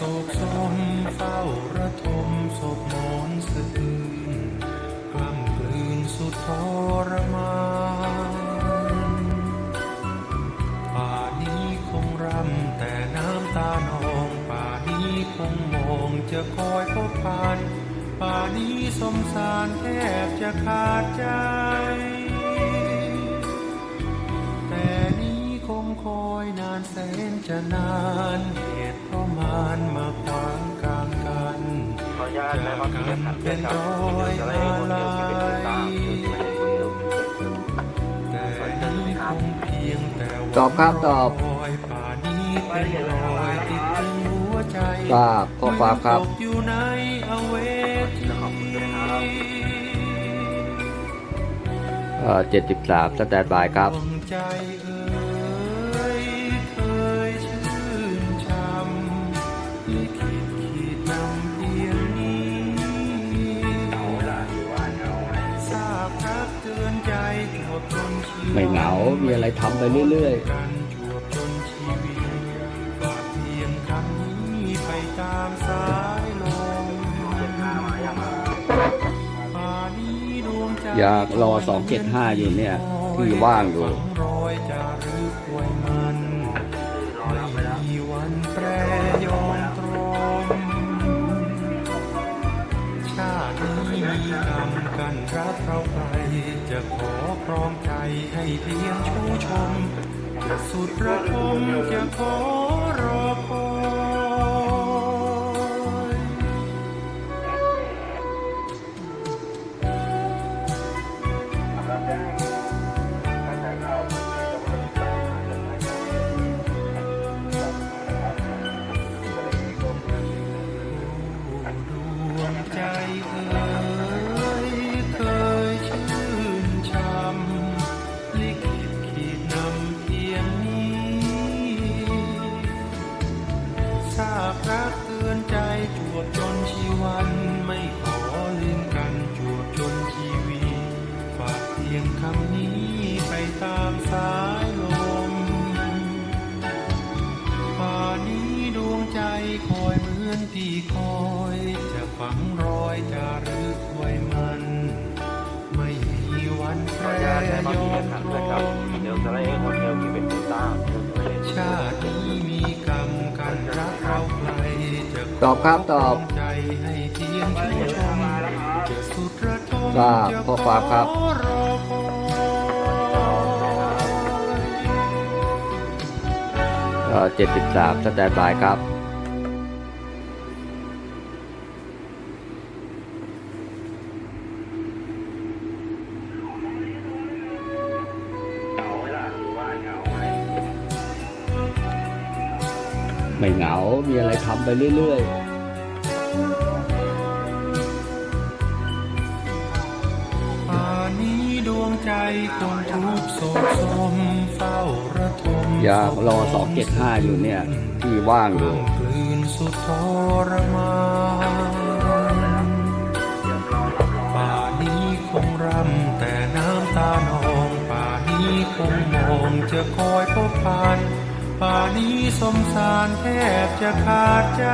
กสมเฝ้าระทมศพหมอนสะอื้นกล้ำกลืนสุดทรมานป่านี้คงรำแต่น้ำตานองป่านี้คงมองจะคอยพบผ่านป่านี้สมสารแทบจะขาดใจ คงคอยนานแสนจะนานเหตุเพราะมารมาขวางกลางกันขออนุญาตนายมาเกียรติขันด้วยครับเดี๋ยวจะไล่คนเดียวที่เป็นคนตามเดี๋ยวจะไล่คนเดียวแต่นี้คงเพียงแต่ว่าตอบครับตอบรอยป่านี้เป็นรอยติดตึงหัวใจทราบข้อความครับตกอยู่ในอเวทีขอบคุณด้วยครับเอ่อเจ็ดสิบสามสแตนบายครับ ไม่เหงา มีอะไรทำไปเรื่อยๆอยากรอ 275 อยู่เนี่ย ที่ว่างอยู่ ไว้มันไม่มีวันแปรยอมตรง ชาตินี้มีกรรมกันรักเราไปจะขอครองใจให้เพียงชูชม จะสุดระทมจะขอร รักเตือนใจจวบจนชีวันไม่ขอลืมกันจวบจนชีวีฝากเพียงคำนี้ไปตามสายลมป่านี้ดวงใจคอยเหมือนพี่คอย จะฝังรอยจารึกไว้มัน ไม่มีวันแปรอนุญาตนายอมติขันตรด้วยครับง ตอบครับตอบขใจให้เพียงชื่นชมจะสุดระทราบข้อความครับเจ็ดสิบสามสแตนบายครับ ไม่เหงา มีอะไรทำไปเรื่อยป่านี้ดวงใจคงทุกโศกสมเฝ้าระทมๆอยากรอ275อยู่เนี่ย ที่ว่างอยู่กลืนสุดทรมานป่านี้คงรำแต่น้ำตานอง ป่านี้คงมองจะคอยพบผ่านป่า นี้สมสารแทบจะขาดใจ